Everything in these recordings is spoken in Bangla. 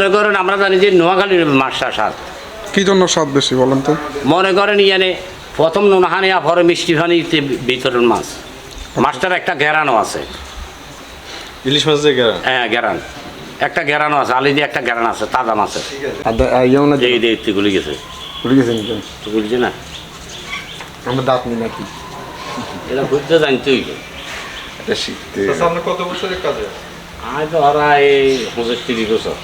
মনে করেন আমরা জানি যে নোয়াখালীর মাছটা স্বাদ কি জন্য স্বাদ বেশি বলেন তো? মনে করেন ইয়ানে প্রথম নোনাহানিয়া পরে মিষ্টি ফানিতে ভিতরের মাছ। মাছটার একটা ঘেরানো আছে। ইলিশ মাছ দিয়ে গেরা হ্যাঁ ঘেরান। একটা ঘেরানো আছে আলি দিয়ে একটা ঘেরান আছে তাজা মাছের। ইয়েও না এই দেখতে গুলি গেছে গেছেন তো। তো না? আমরা দাঁত নিই নাকি? এটা বুঝতে জানতেই এটা শিখতে। সামনে কত বছরের কাজে আজ তো ওরা এই পঁচিশ বছর।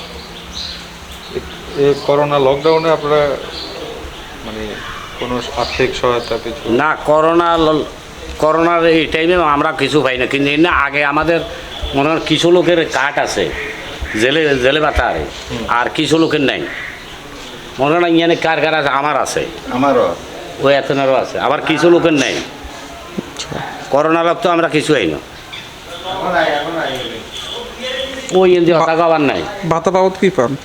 এই করোনা লকডাউনে আপনারা মানে কোনো আর্থিক সহায়তা কিছু? না করোনা করোনার এই টাইমে আমরা কিছু পাই না। কিন্তু এমনি আগে আমাদের মনে হয় কিছু লোকের কাঠ আছে জেলে জেলে বাতা আর। আর কিছু লোকের নাই। মনে হয় ইয়ানে কার কার আছে আমার আছে। আমারও ওই এতনেরও আছে আবার কিছু লোকের নাই। করোনার তো আমরা কিছু আই না। ওই হঠাৎ আবার নাই। ভাতা বাবদ কি পান?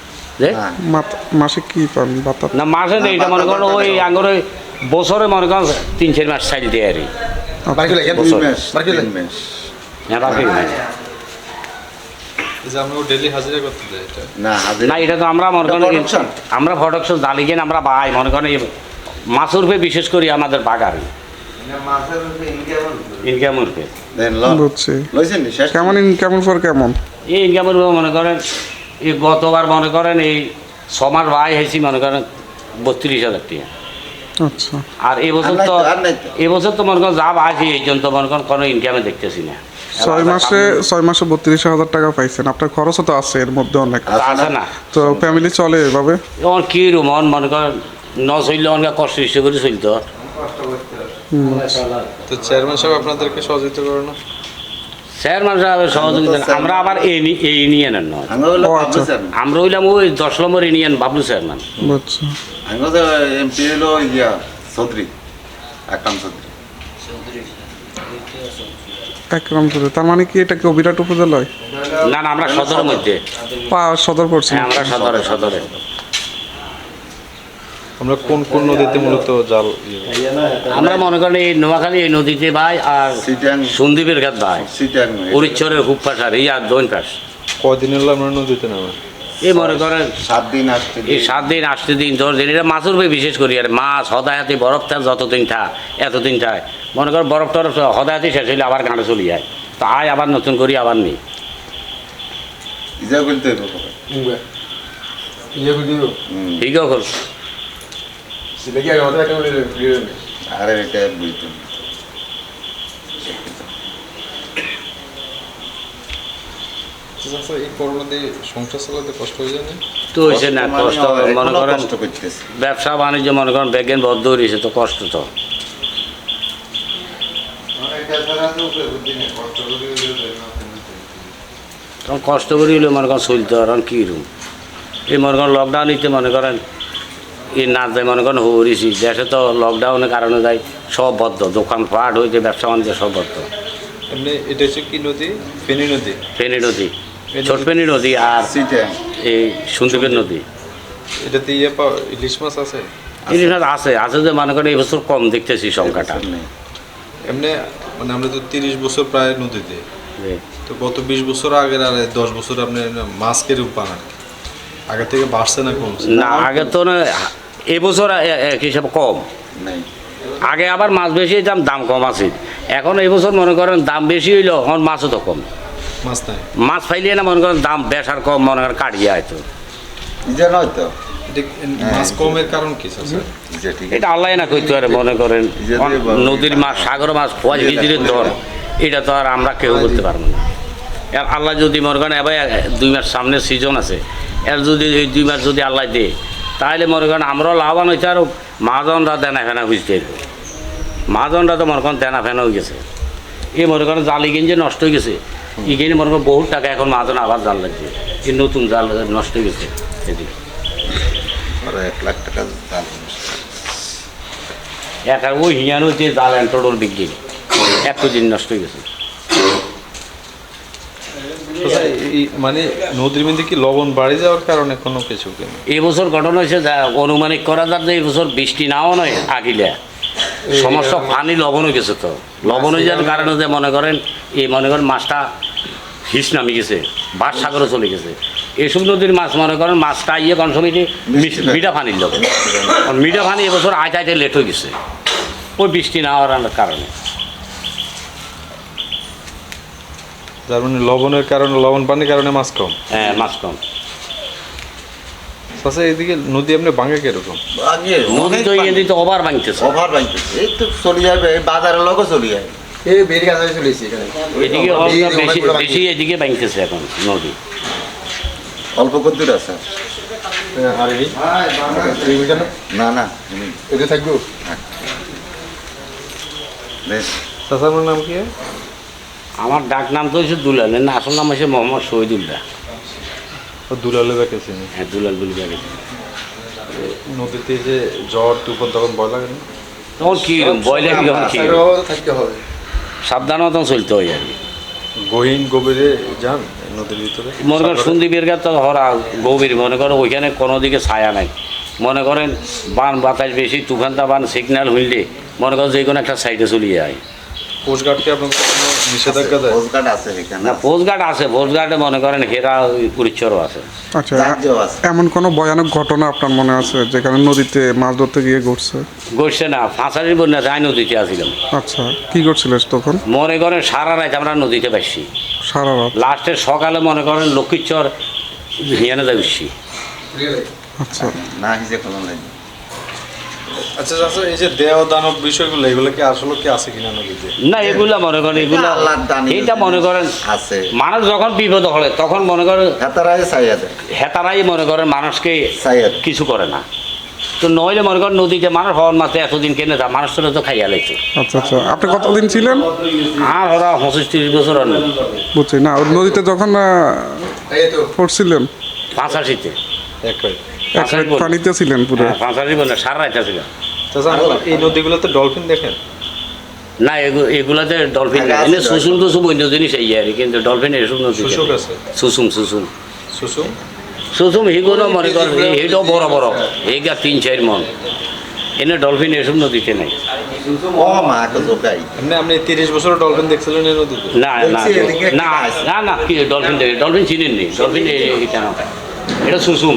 মাসে কি পান ভাতা না মাসে নেই এটা মনে করো ওই আঙ্গুরে বছরে মনে করো তিন চার মাস দিয়ে আর বাকি লাগে দুই বছর। মাস বাকি লাগে। মাস। হ্যাঁ আমরা ডেলি হাজিরা করতে যাই এটা। না হাজির না এটা তো আমরা মনে করেন আমরা প্রোডাকশন আমরা বাই মনে করেন মাছের উপরে বিশেষ করি আমাদের বাগান। শেষ? কেমন ইনকাম ফর কেমন? এই ইনকামের মনে করেন এই গতবার মনে করেন এই ছ মাস ভাই হয়েছি মনে করেন বত্রিশ হাজার টাকা। আচ্ছা। আর এবছর তো। এবছর তো। মনে করেন যা আছে এই জন্য তো মনে করেন কোনো ইনকামে দেখতেছি না। ছয় মাসে ছয় মাসে বত্রিশ হাজার টাকা পাইছেন। আপনার খরচও তো আছে এর মধ্যে অনেক। আছে না? তো ফ্যামিলি চলে এভাবে? এখন কি রুম? মনে করেন ন চললে অনেক কষ্ট ইচ্ছে করে চলতো তো চেয়ারম্যান সাহেব আপনাদেরকে সহযোগিতা করে না স্যার মানুষ সহযোগিতা আমরা আবার এই ইউনিয়নের নয় আচ্ছা। আমরা হইলাম ওই দশ নম্বর ইউনিয়ন বাবলু চেয়ারম্যান বুঝছি। এমপি হলো ইয়া চৌধুরী আকরাম চৌধুরী। একরকম করে তার মানে কি এটা কি অবিরাট উপজেলায়? না না আমরা সদরের মধ্যে। পা সদর পড়ছে হ্যাঁ আমরা সদরে সদরে। আমরা কোন কোন নদীতে মূলত জাল ইয়ে? আমরা মনে করেন এই নোয়াখালী এই নদীতে ভাই আর সন্দীপের ঘাট ভাই। উড়িচ্ছরের হুপ পাশ আর এই আর দৈন পাশ। কয়দিন হলো আমরা নদীতে নামে? এই মনে করেন সাত দিন আসছে এই সাত দিন আটটি দিন দশ দিন এটা মাছের উপরে বিশেষ করি আর মাছ হদায়াতি বরফ থাক যতদিন থা এতদিন থাকে মনে করেন বরফ টরফ হদায়াতি শেষ হইলে আবার গাঁটে চলে যায়। তো আয় আবার নতুন করি আবার নেই। ইজা হইব হুম। ঠিক আছে আরে এটা বুঝতে আচ্ছা, এই করোনা সংসার চালাতে কষ্ট হয়ে যায় তো হয়েছে না কষ্ট মনে করেন ব্যবসা বাণিজ্য মনে করেন ব্যাগেন বদ্ধ হয়েছে তো কষ্ট তো তখন কষ্ট করে মনে করেন চলতে এখন কী রুম এই মনে করেন লকডাউন নিতে মনে করেন এই না যায় মনে করেন হরিছি দেশে তো লকডাউনের কারণে যায় সব বদ্ধ দোকান পাট হয়েছে ব্যবসা বাণিজ্য সব বদ্ধ। এমনি এটা হচ্ছে কি নদী? ফেনী নদী? ফেনী নদী ছোট ফেনী নদী আর এই সুন্দরবন নদী। এটাতে ইয়ে পাওয়া ইলিশ মাছ আছে? ইলিশ মাছ আছে আছে যে মনে করেন এই বছর কম দেখতেছি সংখ্যাটা। এমনি মানে আমরা তো তিরিশ বছর প্রায় নদীতে। তো গত বিশ বছর আগের আর দশ বছর আপনি মাছ কেরম পান আর কি? আগে থেকে বাড়ছে না কমছে? না আগে তো না এবছর হিসাবে কম? আগে আবার মাছ বেশি দাম দাম কম আছে। এখন এবছর মনে করেন দাম বেশি হইল এখন মাছও তো কম। মাছ পাইলে না মনে করেন দাম বেশার কম মনে করেন কাটিয়ে হয়তো মাছ কমের কারণ কি এটা আল্লাহ না কইতে পারে মনে করেন নদীর মাছ সাগর মাছ খোয়াজ ভিতরের ধর এটা তো আর আমরা কেউ করতে পারব না। আর আল্লাহ যদি মনে করেন এবার দুই মাস সামনে সিজন আছে এর যদি এই দুই মাস যদি আল্লাহ দে তাহলে মনে করেন আমরাও লাভবান হয়েছে আর মহাজনরা দেনা ফেনা বুঝতে মহাজনরা তো মনে করেন দেনা ফেনা হয়ে গেছে। এই মনে করেন জালি যে নষ্ট হয়ে গেছে এখানে মনে করেন বহুত টাকা এখন মহাজন আবার জাল লাগছে এই নতুন জাল নষ্ট হয়ে গেছে এদিকে। এক লাখ টাকা এক ওই হিয়ানো যে জাল এন্টোডোর বিক্রি এত দিন নষ্ট হয়ে গেছে। মানে নদীর মধ্যে কি লবণ বাড়ি যাওয়ার কারণে কোনো কিছু এবছর ঘটনা হয়েছে যা অনুমানিক করা যাক যে এবছর বৃষ্টি নাও নয় আগিলে। সমস্ত পানি লবণ হয়ে গেছে তো। লবণ হয়ে যাওয়ার কারণে যে মনে করেন এই মনে করেন মাছটা হিস নামি গেছে বাস সাগরে চলে গেছে। এসব নদীর মাছ মনে করেন মাছটা ইয়ে কোন সময় মিঠা পানির লবণ মিঠা পানি এবছর আইতে আইতে লেট হয়ে গেছে। ওই বৃষ্টি না হওয়ার কারণে। যার মানে লবণের কারণে লবণ পানির কারণে মাছ কম? হ্যাঁ মাছ কম। আচ্ছা এইদিকে নদী আপনি ভাঙে কীরকম? নদী তো এদিকে তো ওভার ভাঙতেছে। অভার বানতেছে এই তো চলে যাবে এই বাজারের লোকও চলে যাবে। এই বেরিয়ে কাছে চলেছি এখানে। এদিকে বেশি বেশি এদিকে ভাঙতেছে এখন নদী। অল্প কদ্দুর আছে। বুঝানো না না এটা থাকব? বেশ। চাচা নাম কি? আমার ডাক নাম তো হচ্ছে দুলাল না আসল নাম হচ্ছে মোহাম্মদ শহীদুল্লাহ। ও দুলালে দেখেছেন হ্যাঁ দুলাল দুলিয়া নদীতে যে ঝড় তুফান তখন ভয় লাগে না? তখন কি বয়লে কি তখন কি থাকতে হবে। সাবধানতা চলতে হয় আর কি। গহীন গভীরে যান নদীর ভিতরে। মনে করেন সন্দীপের কাছে তো হরা গভীর মনে করেন ওইখানে কোনো দিকে ছায়া নাই। মনে করেন বান বাতাস বেশি তুফানটা বান সিগন্যাল হইলে মনে করেন যে কোনো একটা সাইডে চলিয়ে যায়। কোনো নিষেধাজ্ঞা দেয়? আছে এখানে। না পোস্টগার্ড আছে পোস্টগার্ডে মনে করেন হেরা ওই পরিচয়ও আছে। আচ্ছা এমন কোনো ভয়ানক ঘটনা আপনার মনে আছে যেখানে নদীতে মাছ ধরতে গিয়ে ঘটছে গড়ছে না ফাঁসারির বন্যা যাই নদীতে আসছিলাম আচ্ছা কি করছিল তখন? মনে করেন সারা রাত আমরা নদীতে পাইছি সারা রাত? লাস্টে সকালে মনে করেন লক্ষ্মীচর হিয়ানে যাচ্ছি আচ্ছা। না হিসে কোনো নাই। আচ্ছা আচ্ছা এই যে দেহ দানব বিষয়গুলো এগুলো কি আসলে কি আছে কিনা নদীতে না এগুলা মনে করেন এগুলা মনে করেন আছে। মানুষ যখন বিপদ হলে তখন মনে করেন চাইয়া দেয়। হেতারাই মনে করেন মানুষকে কিছু করে না। তো নইলে মনে করেন নদীতে মানুষ হওয়ার মাত্র এতদিন কেনে যা মানুষ তো তো খাইয়া লাইছে। আচ্ছা আচ্ছা আপনি কতদিন ছিলেন? আর ওরা পঁচিশ তিরিশ বছর আর বুঝছি না নদীতে যখন পড়ছিলেন? পাঁচাশিতে। এক রাত পানিতে ছিলেন পুরো। হ্যাঁ পাঁচাশি বলে সারা রাত ছিল। এই নদীগুলোতে ডলফিন দেখেন? না এগুলাতে ডলফিন এনে সুসুম টুসুম অন্য জিনিস এই আর কিন্তু ডলফিন এসব আছে। সুসুম সুসুম। শুশুম সুসুম হিগুলো মনে কর এইটাও বড় বড়। এইগা তিন চার মন। এনে ডলফিন এসব নদীতে নেই। ও মা তো জোকাই এমনি আপনি তিরিশ বছর ডলফিন দেখছিলেন এই না না না না না কি ডলফিন দেখে ডলফিন চিনেন ডলফিন এটা না এটা সুসুম।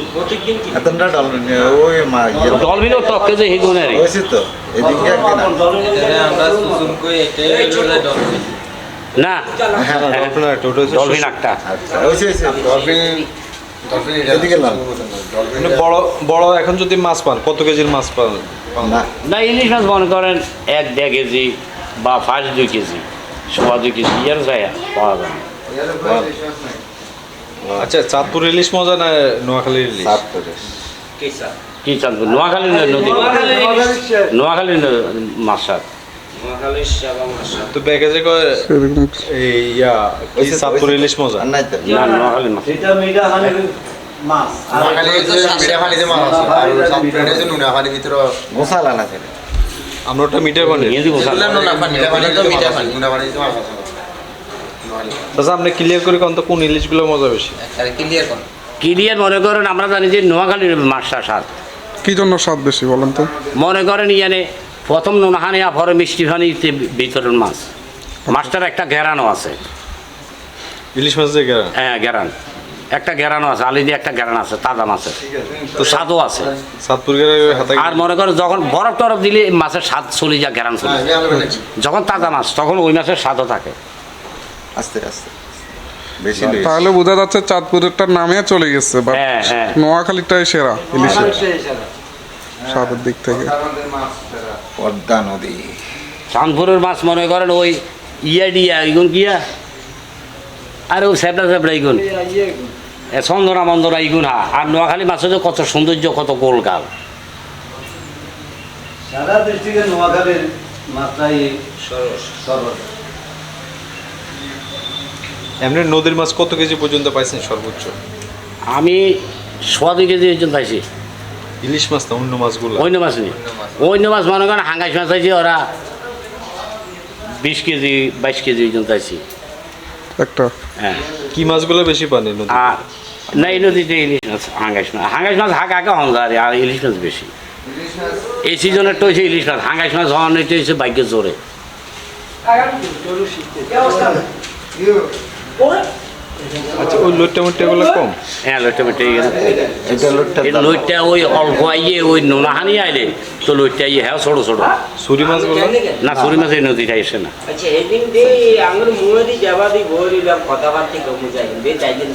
এতটা ডলফিন ওই মা ইয়ে ডলফিনও যে হিগুনে রে। তো এদিকে একদিন না? হ্যাঁ ডলফিন একটা, ওটা হচ্ছে ডলফিন। একটা। আচ্ছা ডলফিন এদিকে মানে বড় বড় এখন যদি মাছ পান কত কেজির মাছ পান? না। না ইলিশ মাছ মনে করেন এক দেড় কেজি বা পাঁচ দুই কেজি সোয়া দুই কেজি ইয়ার যায় পাওয়া যায় না। আচ্ছা চাঁদপুর ইলিশ মজা না নোয়াখালী ইলিশ? করে কি চাঁদপুর নোয়াখালী নদী? নোয়াখালী তো প্যাকেজে কয় এই ইয়া কি চাঁদপুর ইলিশ মজা? নোয়াখালী মাছ। নোয়াখালী যে মিঠা পানিতে মাছ আর সাতপুরে যে নুনা পানির ভিতরে মশালা না আমরা ওটা মিটে পানি হিন্দি ভাষা এগুলো নুনা পানি মিঠা পানি তো মিঠা পানি নুনা পানিতে মাছ আছে। আচ্ছা আপনি ক্লিয়ার করে কোন তো কোন ইলিশগুলো মজা বেশি? ক্লিয়ার কোন? ক্লিয়ার মনে করেন আমরা জানি যে নোয়াখালীর মাছটা স্বাদ কি জন্য স্বাদ বেশি বলেন তো? মনে করেন ইয়ানে প্রথম নোনাহানি মিষ্টি ভিতরের মাছ। মাছটার একটা গ্যারানো আছে। ইলিশ মাছ হ্যাঁ গ্যারান একটা গ্যারানো আছে আলি দিয়ে একটা গ্যারান আছে তাজা মাছের তো স্বাদও আছে। আর মনে করেন যখন বরফ টরফ দিলে মাছের স্বাদ চলে যায় গ্যারান চলে যখন তাজা মাছ তখন ওই মাছের স্বাদও থাকে। আস্তে আস্তে বেশি তাহলে বোঝা যাচ্ছে চাঁদপুরেরটার নামে চলে গেছে বা হ্যাঁ হ্যাঁ। নোয়াখালীটাই সেরা ইলিশের। স্বাদের দিক থেকে। পদ্মা নদী। চাঁদপুরের মাছ মনে করেন ওই ইয়া ডিয়া ইগুন কিয়া আর? ওই স্যাপড়া স্যাপড়া ইগুন এ চন্দনা মন্দনা ইগুন হা? আর নোয়াখালী মাছের যে কত সৌন্দর্য কত গোল গাল সারা ডিস্ট্রিক্টে নোয়াখালীর মাত্রাই সর্বোচ্চ এমনি নদীর মাছ কত কেজি পর্যন্ত পাইছেন সর্বোচ্চ? আমি সোয়া দুই কেজি ওজন পাইছি। ইলিশ মাছ না অন্য মাছগুলো? অন্য মাছ নেই। অন্য মাছ। মনে করেন হাঙ্গাইশ মাছ পাইছি ওরা বিশ কেজি বাইশ কেজি ওজন পাইছি। একটা। হ্যাঁ। কি মাছগুলো বেশি পান এই নদী আর না এই নদীতে ইলিশ মাছ হাঙ্গাইশ মাছ। হাঙ্গাইশ মাছ হাঁকা হাঁকা হন যায় আর ইলিশ মাছ বেশি। এই সিজনের তো হয়েছে ইলিশ মাছ হাঙ্গাইশ মাছ হওয়ার তো হয়েছে বাইকের জোরে। আচ্ছা ওই লোটটা মোট্টাগুলো কম? হ্যাঁ লইটা মোটটা গেল এটা লোটটা ওই অল্প আইয়ে ওই নোনাহানি আইলে তো লইটা আইয়ে হ্যাঁ ছোট ছোট। সুরি মাছগুলো না সুরি মাছ এই নদীটা এসে না। আচ্ছা এদিন দে আঙুর মুয়ে দি যাবা দি ভরি কথাবার্তা কমু যাই দে যাই দিন